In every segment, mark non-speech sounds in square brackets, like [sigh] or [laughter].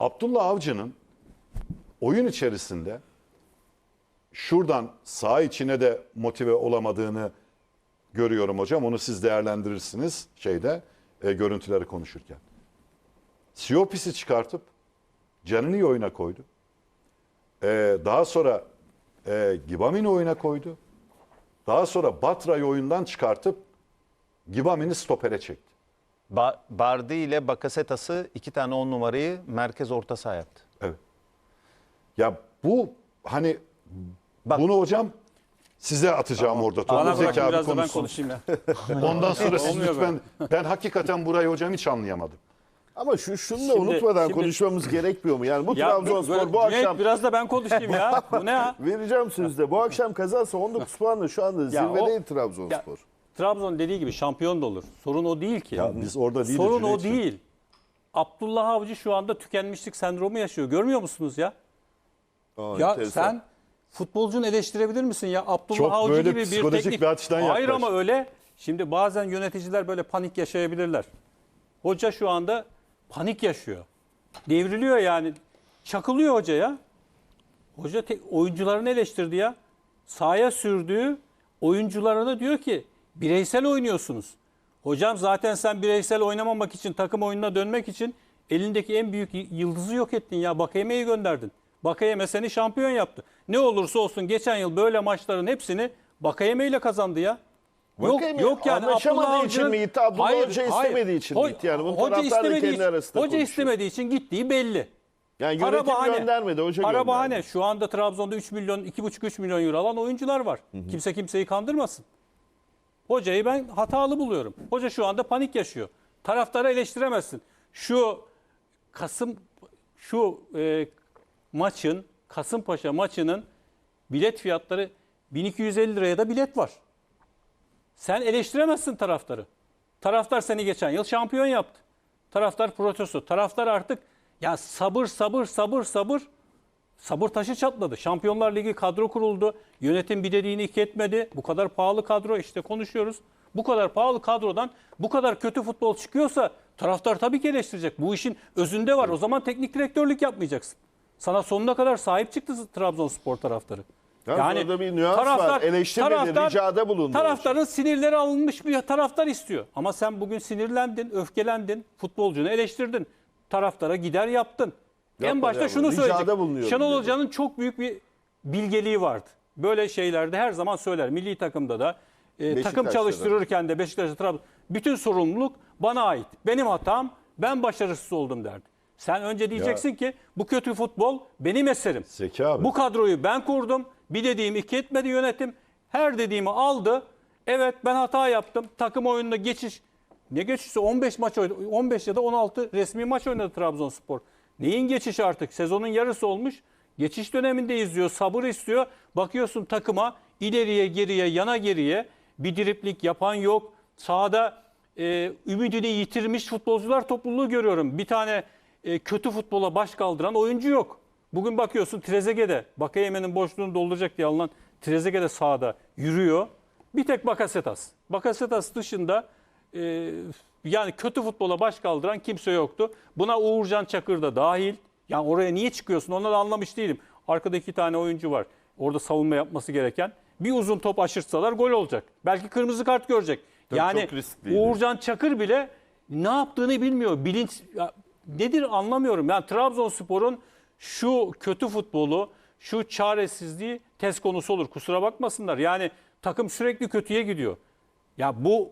Abdullah Avcı'nın oyun içerisinde şuradan sağ içine de motive olamadığını görüyorum hocam. Onu siz değerlendirirsiniz şeyde e, görüntüleri konuşurken. Siopis'i çıkartıp Canini'yi oyuna koydu. E, daha sonra e, Gibamin'i oyuna koydu. Daha sonra Batra'yı oyundan çıkartıp Gibamin'i stopere çekti. Ba- Bardi ile Bakasetas'ı iki tane on numarayı merkez orta saha yaptı. Evet. Ya bu hani Bak- bunu hocam size atacağım orada. Tolga Bana Zeki bırakın abi biraz da ben konuşsun. konuşayım ya. [laughs] Ondan sonra siz lütfen ben hakikaten burayı hocam hiç anlayamadım. Ama şu şunu da Şimdi- unutmadan şimdi- konuşmamız gerekmiyor mu? Yani bu Ya Trabzonspor böyle- bu Cüneyt, akşam biraz da ben konuşayım ya. Bu ne ya? [laughs] vereceğim sözde. Bu akşam kazansa 19 puanla şu anda zirvedeyim Trabzonspor. Ya, Trabzon dediği gibi şampiyon da olur. Sorun o değil ki. Ya biz orada değiliz. Sorun o Cüneyt'ciğim. değil. Abdullah Avcı şu anda tükenmişlik sendromu yaşıyor. Görmüyor musunuz ya? Aa, Ya enteresan. sen futbolcunu eleştirebilir misin ya? Abdullah Çok Avcı böyle gibi bir psikolojik teknik. bir açıdan Hayır yaklaş. ama öyle. Şimdi bazen yöneticiler böyle panik yaşayabilirler. Hoca şu anda panik yaşıyor. Devriliyor yani. Çakılıyor hoca ya. Hoca tek, oyuncularını eleştirdi ya. Sahaya sürdüğü oyuncularına diyor ki bireysel oynuyorsunuz. Hocam zaten sen bireysel oynamamak için takım oyununa dönmek için elindeki en büyük yıldızı yok ettin ya. Bakayeme'yi gönderdin. Bakayeme seni şampiyon yaptı. Ne olursa olsun geçen yıl böyle maçların hepsini Bakayeme ile kazandı ya. Bakayeme anlaşamadığı Abdullah için mi gitti, Abdullah Hoca istemediği için mi Ho- gitti? Yani bunu hoca istemediği kendi için- arasında Hoca konuşuyor. istemediği için gittiği belli. Yani Para yönetim bahane. göndermedi, hoca Para gönderdi. bahane. Şu anda Trabzon'da 3 milyon, 2,5-3 milyon euro alan oyuncular var. Kimse kimseyi kandırmasın. Hocayı ben hatalı buluyorum. Hoca şu anda panik yaşıyor. Taraftarı eleştiremezsin. Şu Kasım şu e, maçın Kasımpaşa maçının bilet fiyatları 1250 liraya da bilet var. Sen eleştiremezsin taraftarı. Taraftar seni geçen yıl şampiyon yaptı. Taraftar protesto. Taraftar artık ya sabır sabır sabır sabır sabır taşı çatladı. Şampiyonlar Ligi kadro kuruldu. Yönetim bir dediğini iki etmedi. Bu kadar pahalı kadro işte konuşuyoruz. Bu kadar pahalı kadrodan bu kadar kötü futbol çıkıyorsa taraftar tabii ki eleştirecek. Bu işin özünde var. O zaman teknik direktörlük yapmayacaksın. Sana sonuna kadar sahip çıktı Trabzonspor taraftarı. Yalnız orada bir nüans var. Eleştirmedi, ricada bulundu Taraftarın sinirleri alınmış bir taraftar istiyor. Ama sen bugün sinirlendin, öfkelendin, futbolcunu eleştirdin. Taraftara gider yaptın. En başta şunu bulunuyorum Şenol dedi. Hoca'nın çok büyük bir bilgeliği vardı. Böyle şeylerde her zaman söyler. Milli takımda da, e, takım çalıştırırken de Beşiktaş'ta Trabzon bütün sorumluluk bana ait. Benim hatam, ben başarısız oldum derdi. Sen önce diyeceksin ki bu kötü futbol benim eserim. Zeki abi. Bu kadroyu ben kurdum. Bir dediğimi iki etmedi yönetim. Her dediğimi aldı. Evet ben hata yaptım. Takım oyununda geçiş. Ne geçişi? 15 maç oynadı. 15 ya da 16 resmi maç oynadı Trabzonspor. Neyin geçişi artık? Sezonun yarısı olmuş. Geçiş döneminde izliyor. Sabır istiyor. Bakıyorsun takıma ileriye geriye yana geriye bir driplik yapan yok. Sahada e, ümidini yitirmiş futbolcular topluluğu görüyorum. Bir tane e, kötü futbola baş kaldıran oyuncu yok. Bugün bakıyorsun Trezeguet'de Bakayeme'nin boşluğunu dolduracak diye alınan Trezeguet sahada yürüyor. Bir tek Bakasetas. Bakasetas dışında e, yani kötü futbola baş kaldıran kimse yoktu. Buna Uğurcan Çakır da dahil. Yani oraya niye çıkıyorsun onu da anlamış değilim. Arkada iki tane oyuncu var. Orada savunma yapması gereken. Bir uzun top aşırtsalar gol olacak. Belki kırmızı kart görecek. yani çok riskliydi. Uğurcan Çakır bile ne yaptığını bilmiyor. Bilinç ya nedir anlamıyorum. Yani Trabzonspor'un şu kötü futbolu, şu çaresizliği test konusu olur. Kusura bakmasınlar. Yani takım sürekli kötüye gidiyor. Ya bu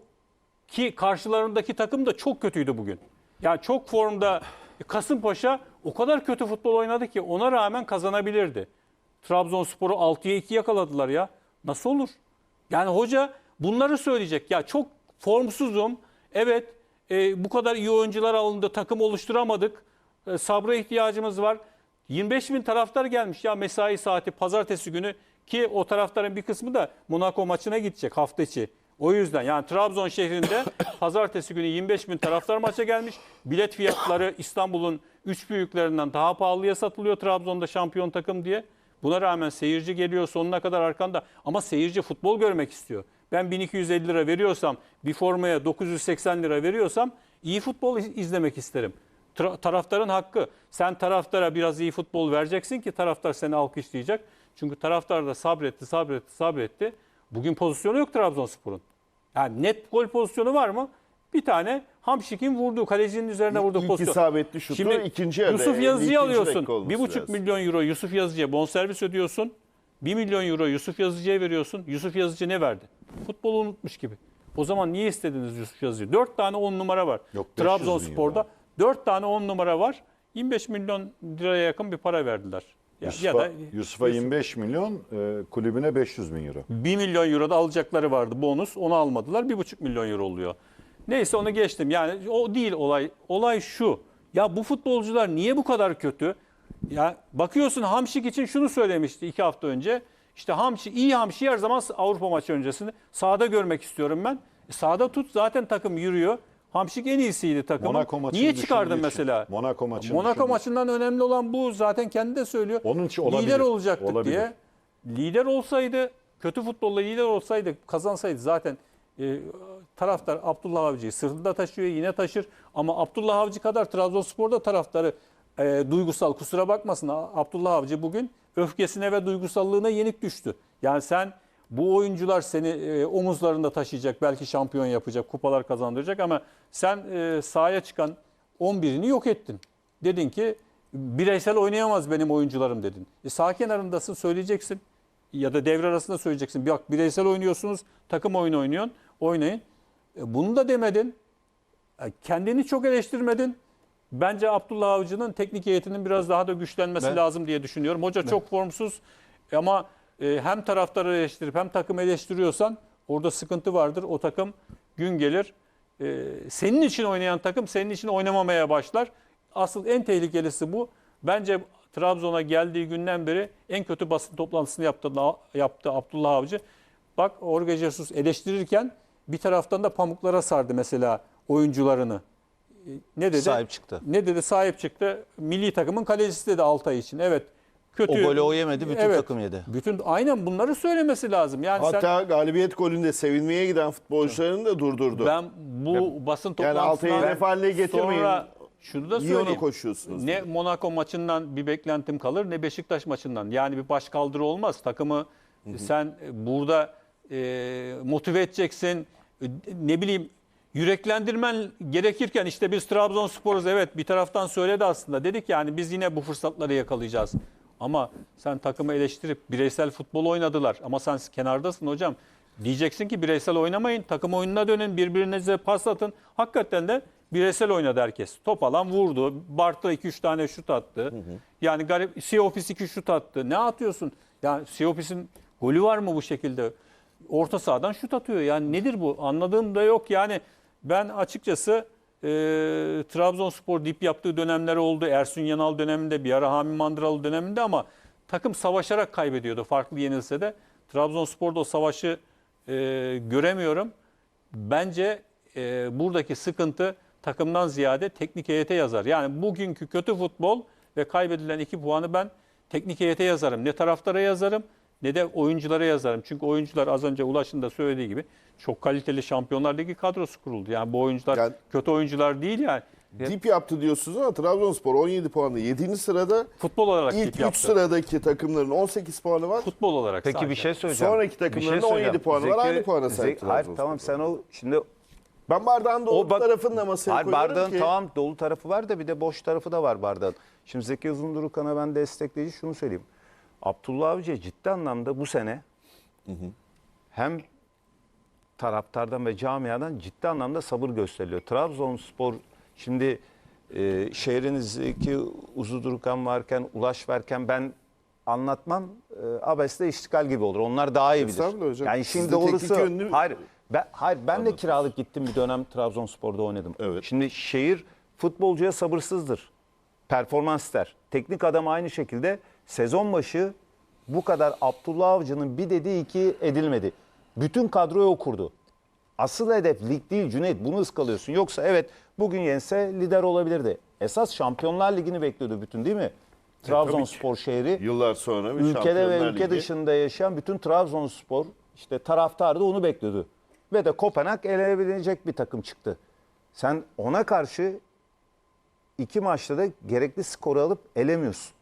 ki karşılarındaki takım da çok kötüydü bugün. Yani çok formda Kasımpaşa o kadar kötü futbol oynadı ki ona rağmen kazanabilirdi. Trabzonspor'u 6'ya 2 yakaladılar ya. Nasıl olur? Yani hoca bunları söyleyecek. Ya çok formsuzum. Evet e, bu kadar iyi oyuncular alındı. Takım oluşturamadık. E, sabra ihtiyacımız var. 25 bin taraftar gelmiş ya mesai saati pazartesi günü ki o taraftarın bir kısmı da Monaco maçına gidecek hafta içi. O yüzden yani Trabzon şehrinde [coughs] pazartesi günü 25 bin taraftar maça gelmiş. Bilet fiyatları İstanbul'un üç büyüklerinden daha pahalıya satılıyor Trabzon'da şampiyon takım diye. Buna rağmen seyirci geliyor sonuna kadar arkanda ama seyirci futbol görmek istiyor. Ben 1250 lira veriyorsam bir formaya 980 lira veriyorsam iyi futbol iz- izlemek isterim. Tra- taraftarın hakkı. Sen taraftara biraz iyi futbol vereceksin ki taraftar seni alkışlayacak. Çünkü taraftar da sabretti, sabretti, sabretti. Bugün pozisyonu yok Trabzonspor'un. Yani net gol pozisyonu var mı? Bir tane Hamşik'in vurduğu, kalecinin üzerine vurduğu İlk pozisyon. isabetli şutu ikinci yarıda, Yusuf 52. Yazıcı'yı alıyorsun. dakika olması 1,5 lazım. milyon euro Yusuf Yazıcı'ya bonservis ödüyorsun. 1 milyon euro Yusuf Yazıcı'ya veriyorsun. Yusuf Yazıcı ne verdi? Futbolu unutmuş gibi. O zaman niye istediniz Yusuf Yazıcı'yı? 4 tane 10 numara var. Yok, 500 bin Trabzonspor'da euro. 4 tane 10 numara var. 25 milyon liraya yakın bir para verdiler. Yusuf'a, ya da Yusuf'a 25 milyon, e, kulübüne 500 bin euro. 1 milyon euro da alacakları vardı bonus. Onu almadılar. 1,5 milyon euro oluyor. Neyse onu geçtim. Yani o değil olay. Olay şu. Ya bu futbolcular niye bu kadar kötü? Ya bakıyorsun Hamşik için şunu söylemişti iki hafta önce. İşte Hamşi, iyi Hamşi her zaman Avrupa maçı öncesinde sahada görmek istiyorum ben. E, sahada tut zaten takım yürüyor. Hamşik en iyisiydi takımın. Monaco maçını Niye çıkardın düşündüğü için. mesela? Monaco maçını Monaco düşündüğü maçından önemli olan bu. Zaten kendi de söylüyor. Onun için olabilir, Lider olacaktık olabilir. diye. Lider olsaydı, kötü futbolla lider olsaydı, kazansaydı zaten e, taraftar Abdullah Avcı'yı sırtında taşıyor, yine taşır. Ama Abdullah Avcı kadar Trabzonspor'da taraftarı e, duygusal, kusura bakmasın Abdullah Avcı bugün öfkesine ve duygusallığına yenik düştü. Yani sen bu oyuncular seni e, omuzlarında taşıyacak, belki şampiyon yapacak, kupalar kazandıracak ama sen e, sahaya çıkan 11'ini yok ettin. Dedin ki bireysel oynayamaz benim oyuncularım dedin. E, sağ kenarındasın söyleyeceksin ya da devre arasında söyleyeceksin. Bak bireysel oynuyorsunuz, takım oyunu oynuyorsun, oynayın. E, bunu da demedin. E, kendini çok eleştirmedin. Bence Abdullah Avcı'nın teknik heyetinin biraz daha da güçlenmesi Ben- lazım diye düşünüyorum. Hoca çok formsuz ama e, hem taraftarı eleştirip hem takım eleştiriyorsan orada sıkıntı vardır. O takım gün gelir. e, senin için oynayan takım senin için oynamamaya başlar. Asıl en tehlikelisi bu. Bence Trabzon'a geldiği günden beri en kötü basın toplantısını yaptı, yaptı Abdullah Avcı. Bak Jorge Jesus eleştirirken bir taraftan da pamuklara sardı mesela oyuncularını. E, Ne dedi? Sahip çıktı. Ne dedi? Sahip çıktı. Milli takımın kalecisi dedi Altay için. Evet. Kötü. O golü o yemedi, bütün takım yedi. Bütün aynen bunları söylemesi lazım. Yani Hatta galibiyet golünde sevinmeye giden futbolcularını da durdurdu. sen ben bu basın yani toplantısından Altay'ı hedef haline getirmeyin. sonra şunu da söyleyeyim. koşuyorsunuz? Ne Monaco maçından bir beklentim kalır ne Beşiktaş maçından. Yani bir baş kaldırı olmaz. Takımı sen burada e, motive edeceksin. E, Ne bileyim yüreklendirmen gerekirken işte biz Trabzonspor'uz evet bir taraftan söyledi aslında. Dedik yani biz yine bu fırsatları yakalayacağız. Ama sen takımı eleştirip bireysel futbol oynadılar. Ama sen kenardasın hocam. Diyeceksin ki bireysel oynamayın. Takım oyununa dönün. Birbirinize pas atın. Hakikaten de bireysel oynadı herkes. Top alan vurdu. Bartra 2-3 tane şut attı. Yani garip Siopis 2 şut attı. Ne atıyorsun? Yani Siopis'in golü var mı bu şekilde? Orta sahadan şut atıyor. Yani nedir bu? Anladığım da yok. Yani ben açıkçası e, Trabzonspor dip yaptığı dönemler oldu. Ersun Yanal döneminde bir ara Hami Mandıralı döneminde ama takım savaşarak kaybediyordu farklı yenilse de. Trabzonspor'da o savaşı e, göremiyorum. Bence e, buradaki sıkıntı takımdan ziyade teknik heyete yazar. Yani bugünkü kötü futbol ve kaybedilen iki puanı ben teknik heyete yazarım. Ne taraftara yazarım ne de oyunculara yazarım. Çünkü oyuncular az önce Ulaş'ın da söylediği gibi çok kaliteli Şampiyonlar Ligi kadrosu kuruldu. Yani bu oyuncular Yani- kötü oyuncular değil yani. Dip yaptı diyorsunuz ama Trabzonspor 17 puanla 7. sırada. Futbol olarak İlk dip 3 yaptı. sıradaki takımların 18 puanı var. Futbol olarak Peki sadece. bir şey söyleyeceğim. Sonraki takımların da 17 puanı var, aynı puana sahip Zeki- Hayır tamam sen o şimdi Ben bardağın dolu O bak- tarafını da masaya Hayır, koyuyorum bardağın ki. tamam dolu tarafı var da bir de boş tarafı da var bardağın. Şimdi Zeki Uzundurukan'a ben destekleyici şunu söyleyeyim. Abdullah Avcı ciddi anlamda bu sene hem taraftardan ve camiadan ciddi anlamda sabır gösteriliyor. Trabzonspor şimdi e, şehrinizdeki Uzundurukan varken, Ulaş varken ben anlatmam e, abesle iştikal gibi olur. Onlar daha iyi bilir. Hocam. Yani şimdi doğrusu yönlü- hayır ben, hayır ben de kiralık gittim bir dönem Trabzonspor'da oynadım. Evet. Şimdi şehir futbolcuya sabırsızdır. Performans ister. Teknik adam aynı şekilde sezon başı bu kadar Abdullah Avcı'nın bir dediği iki edilmedi. Bütün kadroyu okurdu. Asıl hedef lig değil Cüneyt bunu ıskalıyorsun. Yoksa evet bugün yense lider olabilirdi. Esas Şampiyonlar Ligi'ni bekliyordu bütün değil mi? Trabzonspor şehri Yıllar sonra bir ülkede ve Şampiyonlar ülke Ligi. dışında yaşayan bütün Trabzonspor işte taraftar da onu bekliyordu. Ve de Kopenhag elenebilecek bir takım çıktı. Sen ona karşı iki maçta da gerekli skoru alıp elemiyorsun.